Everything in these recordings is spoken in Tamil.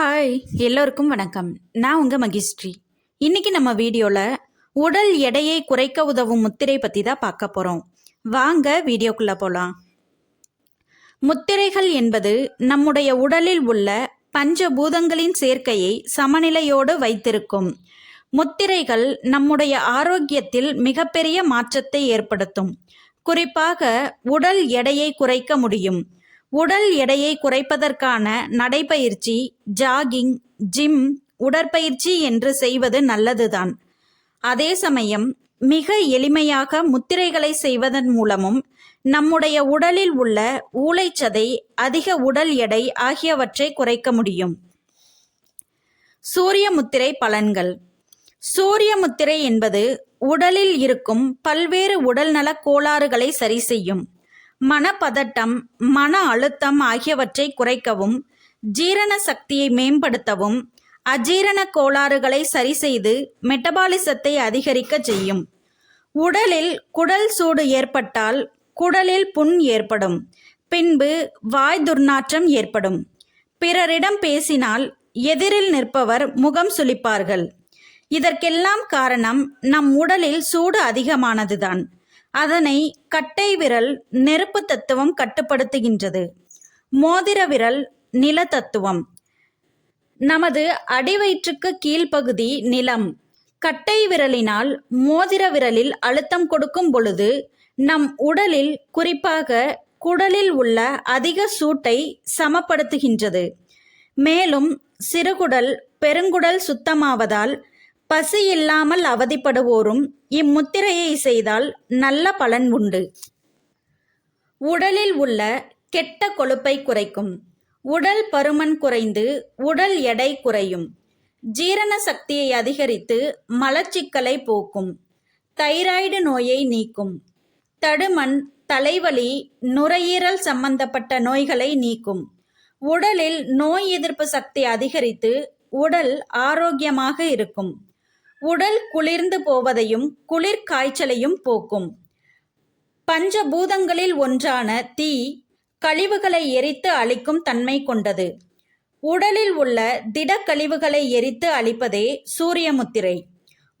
ஹாய் எல்லோருக்கும் வணக்கம். நான் உங்கள் மகிஸ்ட்ரி இன்னைக்கு நம்ம வீடியோவில் உடல் எடையை குறைக்க உதவும் முத்திரை பற்றி தான் பார்க்க போகிறோம் வாங்க வீடியோக்குள்ளே போகலாம் முத்திரைகள் என்பது நம்முடைய உடலில் உள்ள பஞ்சபூதங்களின் சேர்க்கையை சமநிலையோடு வைத்திருக்கும். முத்திரைகள் நம்முடைய ஆரோக்கியத்தில் மிகப்பெரிய மாற்றத்தை ஏற்படுத்தும். குறிப்பாக உடல் எடையை குறைக்க முடியும். உடல் எடையை குறைப்பதற்கான நடைபயிற்சி ஜாகிங் ஜிம் உடற்பயிற்சி என்று செய்வது நல்லதுதான். அதே சமயம் மிக எளிமையாக முத்திரைகளை செய்வதன் மூலமும் நம்முடைய உடலில் உள்ள ஊளைச்சதை அதிக உடல் எடை ஆகியவற்றை குறைக்க முடியும். சூரிய முத்திரை பலன்கள். சூரிய முத்திரை என்பது உடலில் இருக்கும் பல்வேறு உடல்நலக் கோளாறுகளை சரி செய்யும். மனப்பதட்டம் மன அழுத்தம் ஆகியவற்றை குறைக்கவும் ஜீரண சக்தியை மேம்படுத்தவும் அஜீரண கோளாறுகளை சரி செய்து மெட்டபாலிசத்தை அதிகரிக்க செய்யும். உடலில் குடல் சூடு ஏற்பட்டால் குடலில் புண் ஏற்படும். பின்பு வாய் துர்நாற்றம் ஏற்படும். பிறரிடம் பேசினால் எதிரில் நிற்பவர் முகம் சுளிப்பார்கள். இதற்கெல்லாம் காரணம் நம் உடலில் சூடு அதிகமானதுதான். அதனை கட்டை விரல் நெருப்பு தத்துவம் கட்டுப்படுத்துகின்றது. மோதிர விரல் நில தத்துவம். நமது அடிவயிற்றுக்கு கீழ்ப்பகுதி நிலம். கட்டை விரலினால் மோதிர விரலில் அழுத்தம் கொடுக்கும் பொழுது நம் உடலில் குறிப்பாக குடலில் உள்ள அதிக சூட்டை சமப்படுத்துகின்றது. மேலும் சிறுகுடல் பெருங்குடல் சுத்தமாவதால் பசி இல்லாமல் அவதிப்படுவோரும் இம்முத்திரையை செய்தால் நல்ல பலன் உண்டு. உடலில் உள்ள கெட்ட கொழுப்பை குறைக்கும். உடல் பருமன் குறைந்து உடல் எடை குறையும். ஜீரண சக்தியை அதிகரித்து மலச்சிக்கலை போக்கும். தைராய்டு நோயை நீக்கும். தடுமண் தலைவலி நுரையீரல் சம்பந்தப்பட்ட நோய்களை நீக்கும். உடலில் நோய் எதிர்ப்பு சக்தி அதிகரித்து உடல் ஆரோக்கியமாக இருக்கும். உடல் குளிர்ந்து போவதையும் குளிர் காய்ச்சலையும் போக்கும். பஞ்சபூதங்களில் ஒன்றான தீ கழிவுகளை எரித்து அழிக்கும் தன்மை கொண்டது. உடலில் உள்ள திடக்கழிவுகளை எரித்து அழிப்பதே சூரியமுத்திரை.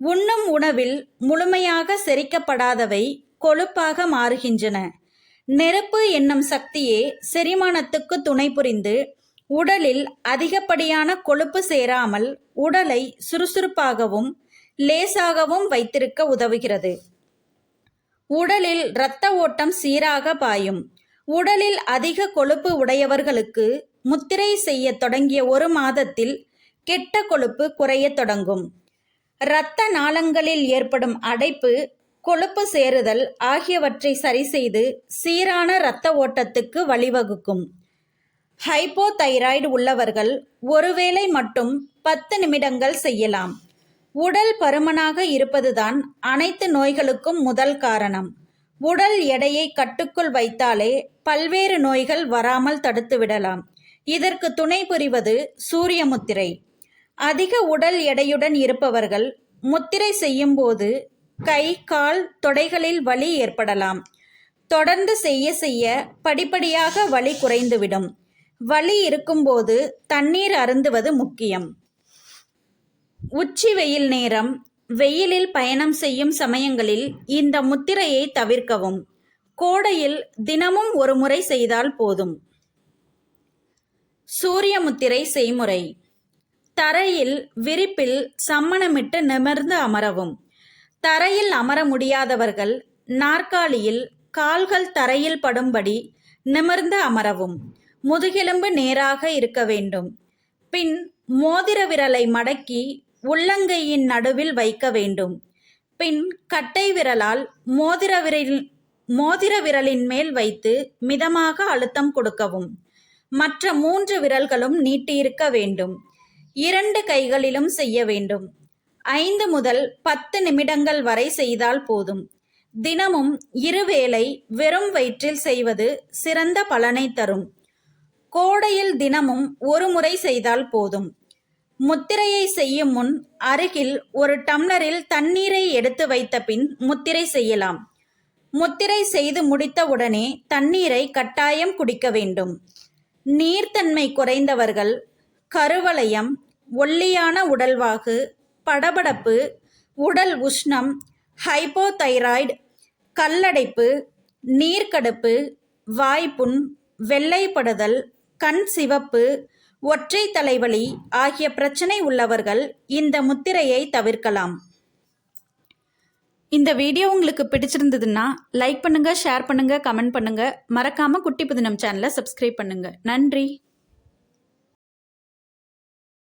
உண்ணும் உணவில் முழுமையாக செரிக்கப்படாதவை கொழுப்பாக மாறுகின்றன. நெருப்பு என்னும் சக்தியே செரிமானத்துக்கு துணை புரிந்து உடலில் அதிகப்படியான கொழுப்பு சேராமல் உடலை சுறுசுறுப்பாகவும் லேசாகவும் வைத்திருக்க உதவுகிறது. உடலில் இரத்த ஓட்டம் சீராக பாயும். உடலில் அதிக கொழுப்பு உடையவர்களுக்கு முத்திரை செய்ய தொடங்கிய ஒரு மாதத்தில் கெட்ட கொழுப்பு குறைய தொடங்கும். இரத்த நாளங்களில் ஏற்படும் அடைப்பு கொழுப்பு சேருதல் ஆகியவற்றை சரிசெய்து சீரான இரத்த ஓட்டத்துக்கு வழிவகுக்கும். ஹைப்போதைராய்டு உள்ளவர்கள் ஒருவேளை மட்டும் பத்து நிமிடங்கள் செய்யலாம். உடல் பருமனாக இருப்பதுதான் அனைத்து நோய்களுக்கும் முதல் காரணம். உடல் எடையை கட்டுக்குள் வைத்தாலே பல்வேறு நோய்கள் வராமல் தடுத்துவிடலாம் இதற்கு துணை புரிவது சூரிய முத்திரை. அதிக உடல் எடையுடன் இருப்பவர்கள் முத்திரை செய்யும் போது கை கால் தொடைகளில் வலி ஏற்படலாம். தொடர்ந்து செய்ய செய்ய படிப்படியாக வலி குறைந்துவிடும். வலி இருக்கும்போது தண்ணீர் அருந்துவது முக்கியம். உச்சி வெயில் நேரம் வெயிலில் பயணம் செய்யும் சமயங்களில் இந்த முத்திரையை தவிர்க்கவும். கோடையில் தினமும் ஒரு முறை செய்தால் போதும். சூரிய முத்திரை செய்முறை. தரையில் விரிப்பில் சம்மணமிட்டு நிமிர்ந்து அமரவும். தரையில் அமர முடியாதவர்கள் நாற்காலியில் கால்கள் தரையில் படும்படி நிமிர்ந்து அமரவும். முதுகெலும்பு நேராக இருக்க வேண்டும். பின் மோதிர விரலை மடக்கி உள்ளங்கையின் நடுவில் வைக்க வேண்டும். பின் கட்டை விரலால் மோதிர விரலில் மோதிர விரலின் மேல் வைத்து மிதமாக அழுத்தம் கொடுக்கவும். மற்ற மூன்று விரல்களும் நீட்டியிருக்க வேண்டும். இரண்டு கைகளிலும் செய்ய வேண்டும். ஐந்து முதல் பத்து நிமிடங்கள் வரை செய்தால் போதும். தினமும் இருவேளை வெறும் வயிற்றில் செய்வது சிறந்த பலனை தரும். கோடையில் தினமும் ஒரு முறை செய்தால் போதும். முத்திரையை செய்யும் முன் அருகில் ஒரு டம்ளரில் தண்ணீரை எடுத்து வைத்த பின் முத்திரை செய்யலாம். முத்திரை செய்து முடித்தவுடனே தண்ணீரை கட்டாயம் குடிக்க வேண்டும். நீர்த்தன்மை குறைந்தவர்கள் கருவளையம் ஒல்லியான உடல்வாகு படபடப்பு உடல் உஷ்ணம் ஹைப்போதைராய்டு கல்லடைப்பு நீர்க்கடுப்பு வாய்ப்புண் வெள்ளைப்படுதல் கண் சிவப்பு ஒற்றை தலைவலி ஆகிய பிரச்சனை உள்ளவர்கள் இந்த முத்திரையை தவிர்க்கலாம். இந்த வீடியோ உங்களுக்கு பிடிச்சிருந்ததுன்னா லைக் பண்ணுங்கள் ஷேர் பண்ணுங்கள் கமெண்ட் பண்ணுங்கள் மறக்காமல் குட்டி புதினம் சேனலை சப்ஸ்கிரைப் பண்ணுங்கள் நன்றி.